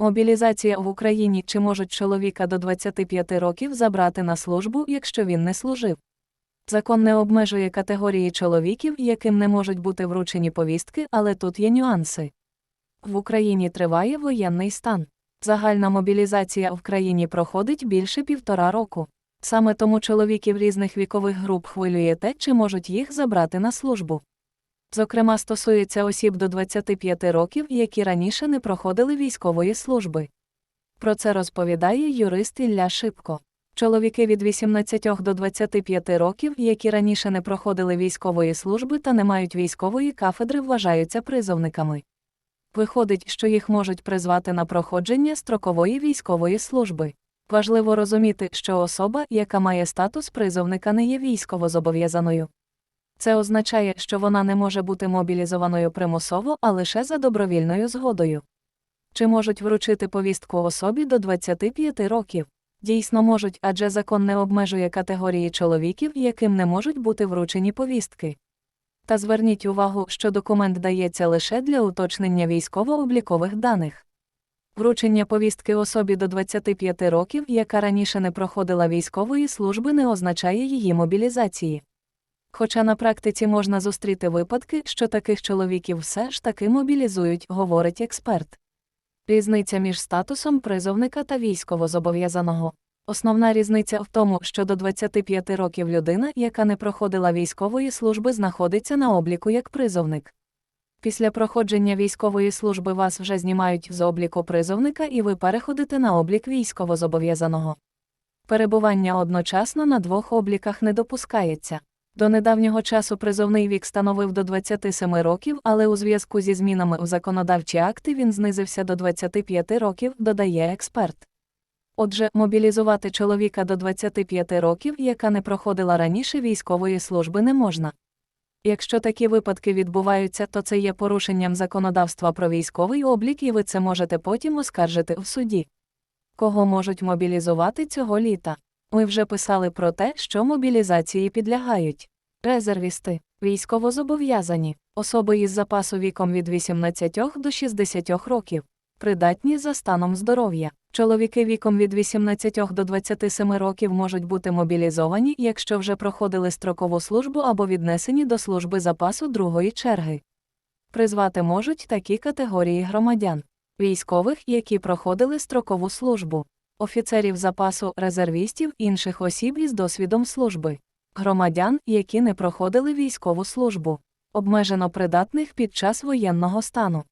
Мобілізація в Україні чи можуть чоловіка до 25 років забрати на службу, якщо він не служив. Закон не обмежує категорії чоловіків, яким не можуть бути вручені повістки, але тут є нюанси. В Україні триває воєнний стан. Загальна мобілізація в країні проходить більше півтора року. Саме тому чоловіків різних вікових груп хвилює те, чи можуть їх забрати на службу. Зокрема, стосується осіб до 25 років, які раніше не проходили військової служби. Про це розповідає юрист Ілля Шипко. Чоловіки від 18 до 25 років, які раніше не проходили військової служби та не мають військової кафедри, вважаються призовниками. Виходить, що їх можуть призвати на проходження строкової військової служби. Важливо розуміти, що особа, яка має статус призовника, не є військовозобов'язаною. Це означає, що вона не може бути мобілізованою примусово, а лише за добровільною згодою. Чи можуть вручити повістку особі до 25 років? Дійсно можуть, адже закон не обмежує категорії чоловіків, яким не можуть бути вручені повістки. Та зверніть увагу, що документ дається лише для уточнення військово-облікових даних. Вручення повістки особі до 25 років, яка раніше не проходила військової служби, не означає її мобілізації. Хоча на практиці можна зустріти випадки, що таких чоловіків все ж таки мобілізують, говорить експерт. Різниця між статусом призовника та військовозобов'язаного. Основна різниця в тому, що до 25 років людина, яка не проходила військової служби, знаходиться на обліку як призовник. Після проходження військової служби вас вже знімають з обліку призовника і ви переходите на облік військовозобов'язаного. Перебування одночасно на двох обліках не допускається. До недавнього часу призовний вік становив до 27 років, але у зв'язку зі змінами у законодавчі акти він знизився до 25 років, додає експерт. Отже, мобілізувати чоловіка до 25 років, яка не проходила раніше військової служби, не можна. Якщо такі випадки відбуваються, то це є порушенням законодавства про військовий облік, і ви це можете потім оскаржити в суді. Кого можуть мобілізувати цього літа? Ми вже писали про те, що мобілізації підлягають. Резервісти, військовозобов'язані, особи із запасу віком від 18 до 60 років, придатні за станом здоров'я. Чоловіки віком від 18 до 27 років можуть бути мобілізовані, якщо вже проходили строкову службу або віднесені до служби запасу другої черги. Призвати можуть такі категорії громадян: військових, які проходили строкову службу, офіцерів запасу, резервістів, інших осіб із досвідом служби, громадян, які не проходили військову службу, обмежено придатних під час воєнного стану.